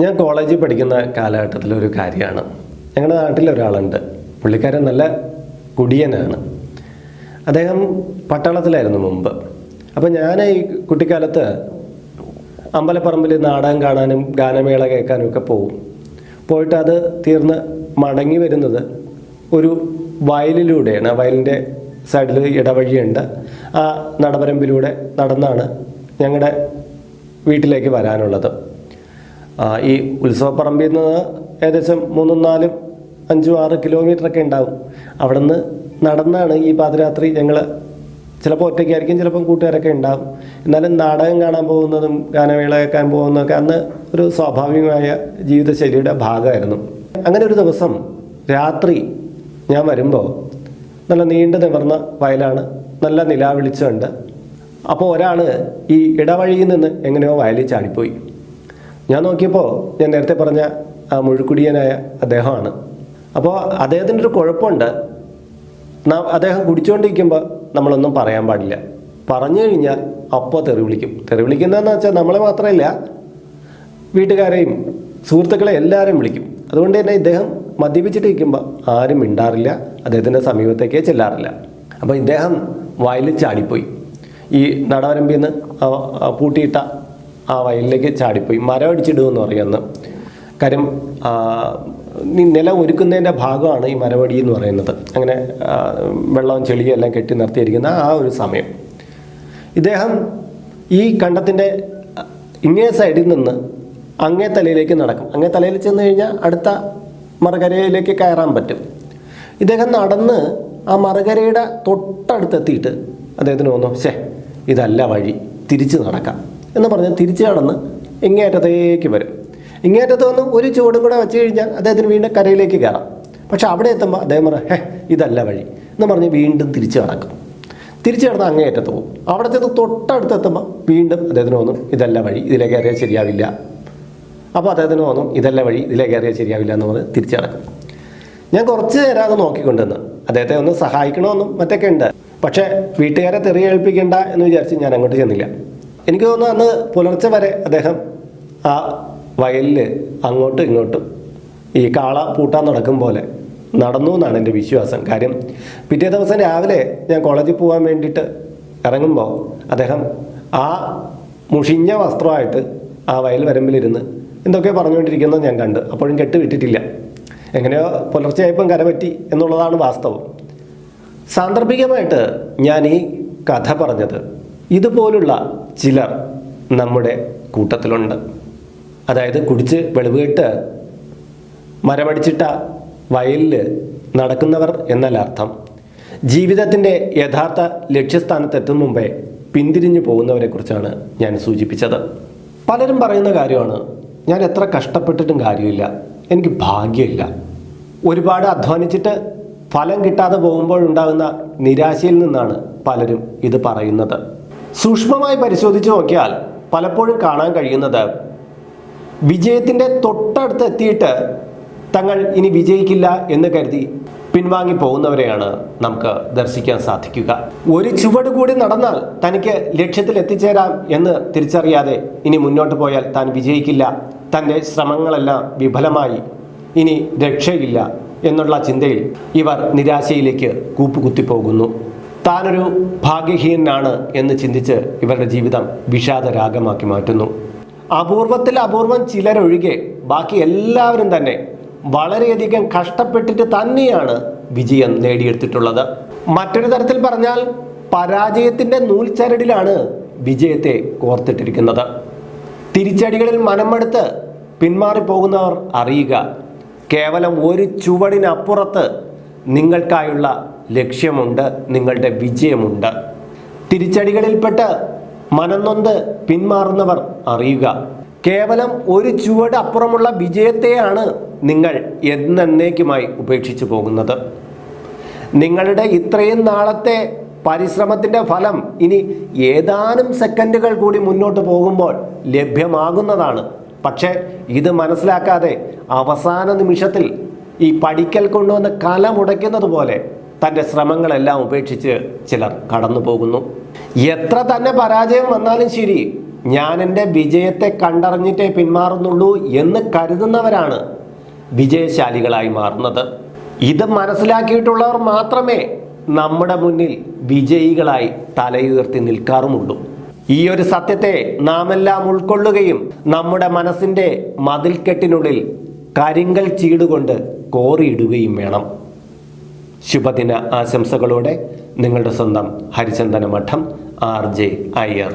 ഞാൻ കോളേജിൽ പഠിക്കുന്ന കാലഘട്ടത്തിലൊരു കാര്യമാണ്. ഞങ്ങളുടെ നാട്ടിൽ നാട്ടിലൊരാളുണ്ട് പുള്ളിക്കാരൻ നല്ല കുടിയനാണ്. അദ്ദേഹം പട്ടാളത്തിലായിരുന്നു മുമ്പ്. അപ്പോൾ ഞാൻ ഈ കുട്ടിക്കാലത്ത് അമ്പലപ്പറമ്പിൽ നാടകം കാണാനും ഗാനമേള കേൾക്കാനും ഒക്കെ പോകും പോയിട്ട് അത് തീർന്ന് മടങ്ങി വരുന്നത് ഒരു വയലിലൂടെയാണ്. ആ വയലിന്റെ സൈഡിൽ ഇടവഴിയുണ്ട്. ആ നടപരമ്പിലൂടെ നടന്നാണ് ഞങ്ങളുടെ വീട്ടിലേക്ക് വരാനുള്ളത്. ഈ ഉത്സവപ്പറമ്പിൽ നിന്ന് ഏകദേശം മൂന്നും നാലും അഞ്ചും ആറ് കിലോമീറ്റർ ഒക്കെ ഉണ്ടാവും. അവിടെ നിന്ന് നടന്നാണ് ഈ പാതിരാത്രി ഞങ്ങൾ ചിലപ്പോൾ ഒറ്റയ്ക്കായിരിക്കും ചിലപ്പം കൂട്ടുകാരൊക്കെ ഉണ്ടാവും. എന്നാലും നാടകം കാണാൻ പോകുന്നതും ഗാനമേള കേൾക്കാൻ പോകുന്നതൊക്കെ അന്ന് ഒരു സ്വാഭാവികമായ ജീവിതശൈലിയുടെ ഭാഗമായിരുന്നു. അങ്ങനെ ഒരു ദിവസം രാത്രി ഞാൻ വരുമ്പോൾ നല്ല നീണ്ടു നിവർന്ന വയലാണ് നല്ല നിലാവിളിച്ചുണ്ട് അപ്പോൾ ഒരാൾ ഈ ഇടവഴിയിൽ നിന്ന് എങ്ങനെയോ വയലിൽ ചാടിപ്പോയി. ഞാൻ നോക്കിയപ്പോൾ ഞാൻ നേരത്തെ പറഞ്ഞ ആ മുഴുക്കുടിയനായ അദ്ദേഹമാണ്. അപ്പോൾ അദ്ദേഹത്തിന്റെ ഒരു കുഴപ്പമുണ്ട്. നാം അദ്ദേഹം കുടിച്ചുകൊണ്ടിരിക്കുമ്പോൾ നമ്മളൊന്നും പറയാൻ പാടില്ല. പറഞ്ഞു കഴിഞ്ഞാൽ അപ്പോൾ തെറി വിളിക്കും. തെറി വിളിക്കുന്നതെന്ന് വെച്ചാൽ നമ്മളെ മാത്രമല്ല വീട്ടുകാരെയും സുഹൃത്തുക്കളെ എല്ലാവരെയും വിളിക്കും. അതുകൊണ്ട് തന്നെ ഇദ്ദേഹം മദ്യപിച്ചിട്ടിരിക്കുമ്പോൾ ആരും മിണ്ടാറില്ല അദ്ദേഹത്തിന്റെ സമീപത്തേക്കേ ചെല്ലാറില്ല. അപ്പോൾ ഇദ്ദേഹം വയലിൽ ചാടിപ്പോയി. ഈ നടവരമ്പിൽ നിന്ന് പൂട്ടിയിട്ട ആ വയലിലേക്ക് ചാടിപ്പോയി. മരം അടിച്ചിടുമെന്ന് പറയുന്നത് കാര്യം നിലം ഒരുക്കുന്നതിന്റെ ഭാഗമാണ് ഈ മരവടി എന്ന് പറയുന്നത്. അങ്ങനെ വെള്ളവും ചെളിയും എല്ലാം കെട്ടി നിർത്തിയിരിക്കുന്ന ആ ഒരു സമയം. ഇദ്ദേഹം ഈ കണ്ടത്തിന്റെ ഇങ്ങേ സൈഡിൽ നിന്ന് അങ്ങേ തലയിലേക്ക് നടക്കും. അങ്ങേ തലയിൽ ചെന്ന് കഴിഞ്ഞാൽ അടുത്ത മറുകരയിലേക്ക് കയറാൻ പറ്റും. ഇദ്ദേഹം നടന്ന് ആ മറുകരയുടെ തൊട്ടടുത്തെത്തിയിട്ട് അദ്ദേഹത്തിന് തോന്നും ശേ ഇതല്ല വഴി. തിരിച്ച് നടക്കാം. എന്ന് പറഞ്ഞ് തിരിച്ചു കടന്ന് ഇങ്ങേറ്റത്തേക്ക് വരും. ഇങ്ങേറ്റത്ത് വന്ന് ഒരു ചുവടും കൂടെ വെച്ച് കഴിഞ്ഞാൽ അദ്ദേഹത്തിന് വീണ്ടും കരയിലേക്ക് കയറാം. പക്ഷെ അവിടെ എത്തുമ്പോൾ അദ്ദേഹം പറയാം ഹേ ഇതല്ല വഴി എന്ന് പറഞ്ഞ് വീണ്ടും തിരിച്ചു കടക്കും തിരിച്ചു കിടന്ന് അങ്ങേയറ്റത്ത് പോകും. അവിടെ ചെന്ന് തൊട്ടടുത്ത് എത്തുമ്പോൾ വീണ്ടും അദ്ദേഹത്തിന് തോന്നും ഇതല്ല വഴി ഇതിലേക്ക് കയറിയാൽ ശരിയാവില്ല. അപ്പോൾ അദ്ദേഹത്തിന് തോന്നും ഇതല്ല വഴി ഇതിലേക്ക് കയറിയാൽ ശരിയാവില്ല എന്ന് പറഞ്ഞ് തിരിച്ചു കിടക്കും ഞാൻ കുറച്ച് നേരം അത് നോക്കിക്കൊണ്ടിരുന്നു. അദ്ദേഹത്തെ ഒന്ന് സഹായിക്കണമെന്നും മറ്റൊക്കെ ഉണ്ട്. പക്ഷേ വീട്ടുകാരെ തെറിയേൽപ്പിക്കേണ്ട എന്ന് വിചാരിച്ച് ഞാൻ അങ്ങോട്ട് ചെന്നില്ല. എനിക്ക് തോന്നുന്നു അന്ന് പുലർച്ചെ വരെ അദ്ദേഹം ആ വയലിൽ അങ്ങോട്ടും ഇങ്ങോട്ടും ഈ കാള പൂട്ടാൻ നടക്കും പോലെ നടന്നു എന്നാണ് എന്റെ വിശ്വാസം. കാര്യം പിറ്റേ ദിവസം രാവിലെ ഞാൻ കോളേജിൽ പോകാൻ വേണ്ടിയിട്ട് ഇറങ്ങുമ്പോൾ അദ്ദേഹം ആ മുഷിഞ്ഞ വസ്ത്രമായിട്ട് ആ വയൽ വരമ്പിലിരുന്ന് എന്തൊക്കെയോ പറഞ്ഞുകൊണ്ടിരിക്കുന്നത് ഞാൻ കണ്ട്. അപ്പോഴും കെട്ട് വിട്ടിട്ടില്ല എങ്ങനെയോ പുലർച്ചെയായപ്പം കരപറ്റി എന്നുള്ളതാണ് വാസ്തവം. സാന്ദർഭികമായിട്ട് ഞാൻ ഈ കഥ പറഞ്ഞത് ഇതുപോലുള്ള ചിലർ നമ്മുടെ കൂട്ടത്തിലുണ്ട്. അതായത് കുടിച്ച് വെളിവുകെട്ട് മരമടിച്ചിട്ട വയലിൽ നടക്കുന്നവർ എന്നല്ല അർത്ഥം ജീവിതത്തിന്റെ യഥാർത്ഥ ലക്ഷ്യസ്ഥാനത്തെത്തും മുമ്പേ പിന്തിരിഞ്ഞു പോകുന്നവരെക്കുറിച്ചാണ് ഞാൻ സൂചിപ്പിച്ചത്. പലരും പറയുന്ന കാര്യമാണ് ഞാൻ എത്ര കഷ്ടപ്പെട്ടിട്ടും കാര്യമില്ല എനിക്ക് ഭാഗ്യമില്ല. ഒരുപാട് അധ്വാനിച്ചിട്ട് ഫലം കിട്ടാതെ പോകുമ്പോഴുണ്ടാകുന്ന നിരാശയിൽ നിന്നാണ് പലരും ഇത് പറയുന്നത്. സൂക്ഷ്മമായി പരിശോധിച്ച് നോക്കിയാൽ പലപ്പോഴും കാണാൻ കഴിയുന്നത് വിജയത്തിന്റെ തൊട്ടടുത്ത് എത്തിയിട്ട് തങ്ങൾ ഇനി വിജയിക്കില്ല എന്ന് കരുതി പിൻവാങ്ങി പോകുന്നവരെയാണ് നമുക്ക് ദർശിക്കാൻ സാധിക്കുക. ഒരു ചുവട് കൂടി നടന്നാൽ തനിക്ക് ലക്ഷ്യത്തിൽ എത്തിച്ചേരാം എന്ന് തിരിച്ചറിയാതെ ഇനി മുന്നോട്ട് പോയാൽ താൻ വിജയിക്കില്ല. തന്റെ ശ്രമങ്ങളെല്ലാം വിഫലമായി ഇനി രക്ഷയില്ല എന്നുള്ള ചിന്തയിൽ ഇവർ നിരാശയിലേക്ക് കൂപ്പുകുത്തിപ്പോകുന്നു. താനൊരു ഭാഗ്യഹീനനാണ് എന്ന് ചിന്തിച്ച് ഇവരുടെ ജീവിതം വിഷാദരാഗമാക്കി മാറ്റുന്നു. അപൂർവത്തിൽ അപൂർവം ചിലരൊഴികെ ബാക്കി എല്ലാവരും തന്നെ വളരെയധികം കഷ്ടപ്പെട്ടിട്ട് തന്നെയാണ് വിജയം നേടിയെടുത്തിട്ടുള്ളത്. മറ്റൊരു തരത്തിൽ പറഞ്ഞാൽ പരാജയത്തിന്റെ നൂൽച്ചരടിലാണ് വിജയത്തെ കോർത്തിട്ടിരിക്കുന്നത്. തിരിച്ചടികളിൽ മനമെടുത്ത് പിന്മാറിപ്പോകുന്നവർ അറിയുക. കേവലം ഒരു ചുവടിനപ്പുറത്ത് നിങ്ങൾക്കായുള്ള ലക്ഷ്യമുണ്ട് നിങ്ങളുടെ വിജയമുണ്ട്. തിരിച്ചടികളിൽപ്പെട്ട് മനംനൊന്ത് പിന്മാറുന്നവർ അറിയുക. കേവലം ഒരു ചുവട് അപ്പുറമുള്ള വിജയത്തെയാണ് നിങ്ങൾ എന്നേക്കുമായി ഉപേക്ഷിച്ചു പോകുന്നത്. നിങ്ങളുടെ ഇത്രയും നാളത്തെ പരിശ്രമത്തിന്റെ ഫലം ഇനി ഏതാനും സെക്കൻഡുകൾ കൂടി മുന്നോട്ട് പോകുമ്പോൾ ലഭ്യമാകുന്നതാണ്. പക്ഷേ ഇത് മനസ്സിലാക്കാതെ അവസാന നിമിഷത്തിൽ ഈ പഠിക്കൽ കൊണ്ടുവന്ന് കല മുടയ്ക്കുന്നത് പോലെ തന്റെ ശ്രമങ്ങളെല്ലാം ഉപേക്ഷിച്ച് ചിലർ കടന്നു പോകുന്നു. എത്ര തന്നെ പരാജയം വന്നാലും ശരി ഞാൻ എന്റെ വിജയത്തെ കണ്ടറിഞ്ഞിട്ടേ പിന്മാറുന്നുള്ളൂ എന്ന് കരുതുന്നവരാണ് വിജയശാലികളായി മാറുന്നത്. ഇത് മനസ്സിലാക്കിയിട്ടുള്ളവർ മാത്രമേ നമ്മുടെ മുന്നിൽ വിജയികളായി തലയുയർത്തി നിൽക്കാറുമുള്ളൂ. ഈ ഒരു സത്യത്തെ നാം എല്ലാം ഉൾക്കൊള്ളുകയും നമ്മുടെ മനസ്സിന്റെ മതിൽക്കെട്ടിനുള്ളിൽ കരിങ്കൽ ചീടുകൊണ്ട് കോറിയിടുകയും വേണം. ശുഭദിന ആശംസകളോടെ നിങ്ങളുടെ സ്വന്തം ഹരിചന്ദന മഠം ആർ ജെ അയ്യർ.